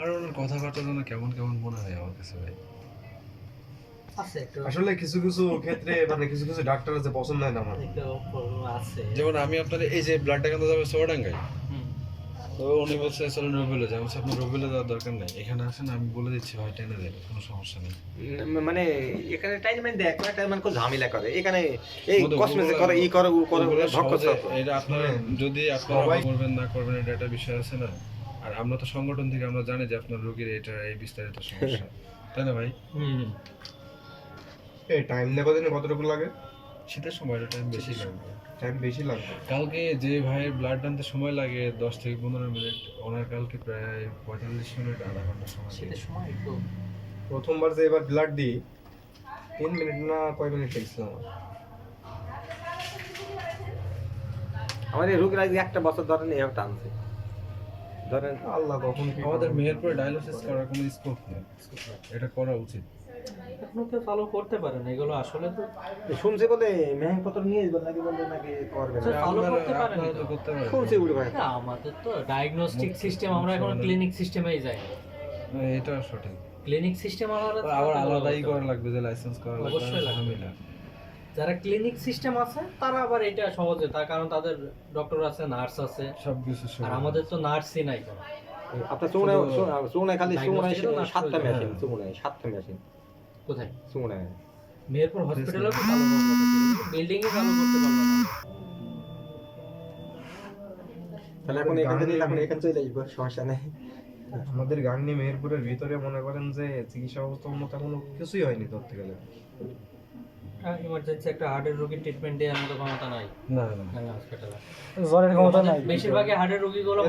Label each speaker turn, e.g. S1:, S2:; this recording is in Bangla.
S1: আর ওনার কথাবার্তা যেন কেমন কেমন মনে হয় আমার কাছে ভাই?
S2: আছে একটু।
S3: আসলে কিছু কিছু ক্ষেত্রে মানে কিছু কিছু ডাক্তার আছে পছন্দ হয় না আমার।
S2: একটু আছে।
S1: যেমন আমি আপনার এই যে ব্লাডটা কেন যাবে সোয়াডাঙ্গায় তো উনি বলছে চলো রবিলে যাই বলছে আপনার রবিলে যাওয়ার দরকার নেই। এখানে আসেন আমি বলে দিচ্ছি ভাই টেনে দেবে কোনো সমস্যা নেই।
S4: মানে এখানে টাইম দেখ একটা মানে খুব ঝামেলা করে। এখানে এই কসমেটিক করে ই করে ও করে
S1: এটা আপনারা যদি আপনারা করবেন না করবেন এটা একটা বিষয় আছে না? আর আমরা তো সংগঠন থেকে আমরা জানি যে আপনার রোগীর এটা এই বিস্তারিত সমস্যা। তাই না ভাই?
S2: হুম
S3: এই টাইম দেখো দিনে কতটুকু লাগে?
S1: শীতের সময় টাইম বেশি লাগবে
S3: টাইম বেশি লাগবে
S1: কালকে যে ভাইয়ের ব্লাড টানতে সময় লাগে দশ থেকে পনেরো মিনিট ওনার কালকে প্রায় পঁয়তাল্লিশ মিনিট আধা ঘণ্টা সময়
S2: শীতের সময় একটু
S3: প্রথমবার যে এবার ব্লাড দিই তিন মিনিট না কয় মিনিট লেগেছিল আমার?
S4: এই রোগীর একটা বছর ধরে এভাবে টানছে। ধরেন
S3: আল্লাহ কখন
S1: আমাদের? মেহেরপুরে ডায়ালিসিস করার কোনো স্কোপ নেই। এটা করা উচিত।
S2: ফলো করতে পারে না এগুলো আসলে তো
S4: শুনছি বলে মেহেং পত্র নিয়ে যাবেন নাকি নাকি করবে না
S2: আচ্ছা, করতে পারেন
S1: পারেন।
S4: শুনছি উড়ে ভাই।
S2: আমাদের তো ডায়াগনস্টিক সিস্টেম আমরা এখন ক্লিনিক সিস্টেমেই যাই।
S1: এটা সঠিক।
S2: ক্লিনিক সিস্টেম আমরা
S1: আবার আলাদাই করা লাগবে যে লাইসেন্স করা লাগবে
S2: অবশ্যই লাগবে। যারা ক্লিনিক সিস্টেম আছে তারা আবার এটা সহজে তার কারণ তাদের ডক্টর আছে নার্স আছে
S1: সবকিছু
S2: আর আমাদের তো নার্সই নাই কোনো।
S4: আপনার চুমনায়
S1: শুধু-
S4: খালি চুমনায় সাতটা মেশিন চুমনায় সাতটা মেশিন
S2: কোথায়?
S4: চুমনায়।
S2: মেহেরপুর হসপিটালও তো চালু ছিল বিল্ডিং এ চালু করতে পারল না।
S4: তাহলে এখন এখান থেকে এখন এখানে চলে আসব সমস্যা নেই।
S3: আমাদের গাংনি মেহেরপুরের ভিতরে মনে করেন যে চিকিৎসা ব্যবস্থা উন্নত এখনও কিছুই হয়নি ধরতে গেলে।
S2: ইমার্জেন্সি একটা হার্টের রোগীর ট্রিটমেন্ট দেওয়ার মতো ক্ষমতা নাই।
S1: না না।
S2: হসপিটালে
S5: জ্বরের ক্ষমতা নাই।
S2: বেশিরভাগই হার্টের রোগীগুলো